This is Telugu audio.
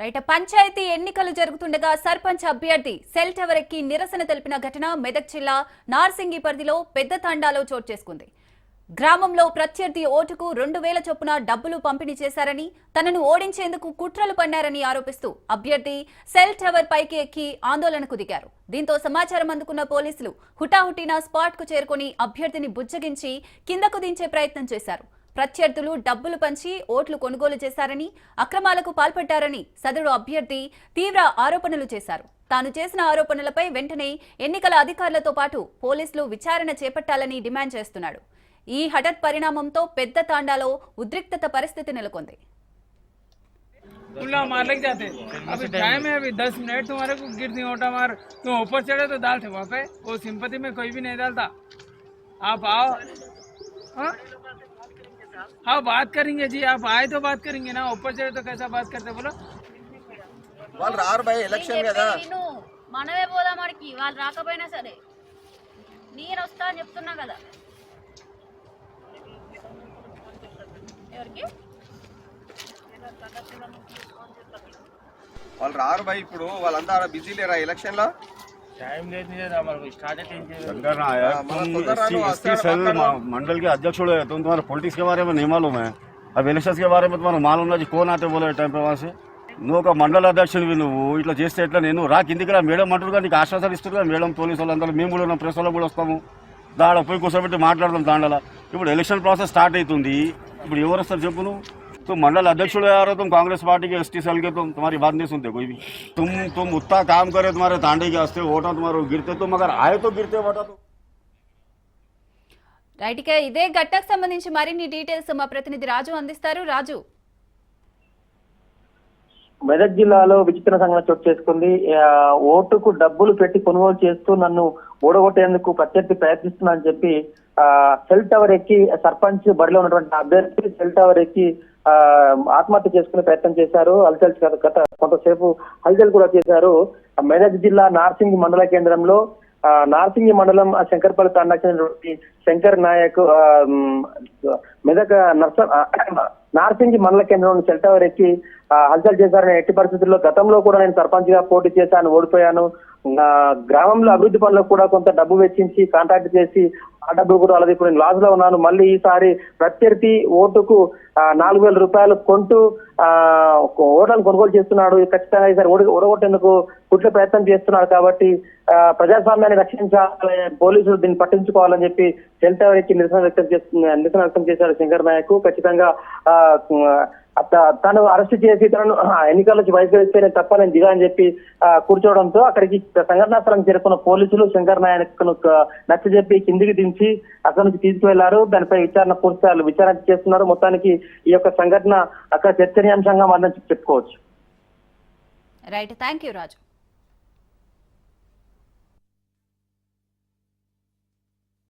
రైట్ పంచాయతీ ఎన్నికలు జరుగుతుండగా సర్పంచ్ అభ్యర్థి సెల్ టవర్ ఎక్కి నిరసన తెలిపిన ఘటన మెదక్ జిల్లా నార్సింగి పరిధిలో పెద్ద తండాలో చోటు చేసుకుంది. గ్రామంలో ప్రత్యర్థి ఓటుకు రెండు వేల చొప్పున డబ్బులు పంపిణీ చేశారని తనను ఓడించేందుకు కుట్రలు పన్నారని ఆరోపిస్తూ అభ్యర్థి సెల్ టవర్ పైకి ఎక్కి ఆందోళనకు దిగారు. దీంతో సమాచారం అందుకున్న పోలీసులు హుటాహుటిన స్పాట్కు చేరుకుని అభ్యర్థిని బుజ్జగించి కిందకు దించే ప్రయత్నం చేశారు. ప్రత్యర్థులు డబ్బులు పంచి ఓట్లు కొనుగోలు చేశారని అక్రమాలకు పాల్పడ్డారని సదరు అభ్యర్థి తీవ్ర ఆరోపణలు చేశారు తాను చేసిన ఆరోపణలపై వెంటనే ఎన్నికల అధికారులతో పాటు పోలీసులు విచారణ చేపట్టాలని డిమాండ్ చేస్తున్నాడు ఈ హఠాత్ పరిణామంతో పెద్ద తాండాలో ఉద్రిక్తత పరిస్థితి నెలకొంది उल्ला मार लग जाते अभी टाइम है अभी दस मिनट तुम्हारे को गिर दी ओटा मार तुम ऊपर चढ़े तो डालते वहाँ पे वो सिंपति में कोई भी नहीं डालता आप आओ हाँ हाँ बात करेंगे जी आप आए तो बात करेंगे ना ऊपर चढ़े तो कैसा बात करते बोलो వాళ్ళు రారు భయ్ ఎలక్షన్ కదా నేను మనమే పోదాం అడికి వాళ్ళు రాకపోయినా సరే నేను వస్తా అని చెప్తున్నా కదా ఎవరికి వాళ్ళు రారు భయ్ ఇప్పుడు వాళ్ళంతా బిజీ లేరా ఎలక్షన్ లో शंकर नायक हमारा तुम सोदर एसटी रानू एसटी अस्तर सेल पकड़ लो। मा- मंडल के अध्यक्ष हो तुम तुम्हारे पॉलिटिक्स के बारे में नहीं मालूम है अब इलेक्शन के बारे में तुम्हारा मालूम ना जी कौन आते बोले टाइम पे वहाँ से నువ్వు ఒక మండల అధ్యక్షుడివి నువ్వు ఇట్లా చేస్తే ఎట్లా నేను రా కిందికి రా మేడం అంటారు నీకు ఆశ్వాసాలు ఇస్తారు కదా మేడం పోలీసు వాళ్ళందరూ మేము కూడా ఉన్నాం ప్రెస్ వాళ్ళు కూడా వస్తాము దాడ పోయి కూర్చోబెట్టి మాట్లాడదాం దాండల ఇప్పుడు ఎలక్షన్ ప్రాసెస్ స్టార్ట్ అవుతుంది ఇప్పుడు ఎవరు వస్తారు చెప్పు నువ్వు तुम मंडल अध्यक्ष हो यार तुम कांग्रेस पार्टी के एस टी सेल के तुम तुम्हारी बात नहीं सुनते कोई भी तुम तुम उतना काम करे तुम्हारे तांडे के वास्ते वोटा तुम्हारे गिरते तुम अगर आए तो गिरते वोटा तो రైట్ ఇక ఇదే ఘట్టకు సంబంధించి మరిన్ని డీటెయిల్స్ మా ప్రతినిధి రాజు అందిస్తారు రాజు మెదక్ జిల్లాలో విచిత్ర సంఘటన చోటు చేసుకుంది ఆ, ఓటుకు డబ్బులు పెట్టి కొనుగోలు చేస్తూ నన్ను ఓడగొట్టేందుకు ప్రత్యర్థి ప్రయత్నిస్తున్నా అని చెప్పి ఆ, సెల్ టవర్ ఎక్కి సర్పంచ్ బరిలో ఉన్నటువంటి అభ్యర్థి సెల్ టవర్ ఎక్కి ఆ, ఆత్మహత్య చేసుకునే ప్రయత్నం చేశారు. హల్చల్ గత- కొంతసేపు హల్చల్ కూడా చేశారు. మెదక్ జిల్లా నార్సింగ్ మండల కేంద్రంలో ఆ, నార్సింగి మండలం శంకర్పల్లి తండాకి చెందినటువంటి శంకర్ నాయక్ ఆ, మెదక్ నర్స నార్సింగి మండల కేంద్రం సెల్ టవర్ ఎక్కి హల్చల్ చేశారని ఎట్టి పరిస్థితుల్లో గతంలో కూడా నేను సర్పంచ్గా పోటీ చేశాను ఓడిపోయాను. గ్రామంలో అభివృద్ధి పనులకు కూడా కొంత డబ్బు వెచ్చించి కాంట్రాక్ట్ చేసి ఆ డబ్బు కూడా అలాది ఇప్పుడు నేను లాస్లో ఉన్నాను. మళ్ళీ ఈసారి ప్రత్యర్థి ఓటుకు నాలుగు వేల రూపాయలు కొంటూ ఆ ఓట్లను కొనుగోలు చేస్తున్నాడు. ఖచ్చితంగా ఈసారి ఓడి ఓడగొట్టేందుకు కుట్ల ప్రయత్నం చేస్తున్నాడు కాబట్టి ఆ, ప్రజాస్వామ్యాన్ని రక్షించాలి పోలీసులు దీన్ని పట్టించుకోవాలని చెప్పి సెల్ టవర్ ఎక్కి నిరసన వ్యక్తం చేస్తున్న నిరసన వ్యక్తం చేశారు శంకర్ నాయక్. ఖచ్చితంగా ఆ, తను అరెస్ట్ చేసి తనను ఎన్నికల నుంచి బహిష్కరిస్తే తప్ప నేను దిగా అని చెప్పి కూర్చోవడంతో అక్కడికి సంఘటనా స్థలం చేరుకున్న పోలీసులు శంకర్ నాయక్ నచ్చ చెప్పి కిందికి దించి అక్కడి నుంచి తీసుకువెళ్ళారు. దానిపై విచారణ పూర్తి విచారణ చేస్తున్నారు. మొత్తానికి ఈ యొక్క సంఘటన అక్కడ చర్చనీయాంశంగా మనం చెప్పుకోవచ్చు. రైట్. Thank you Raju.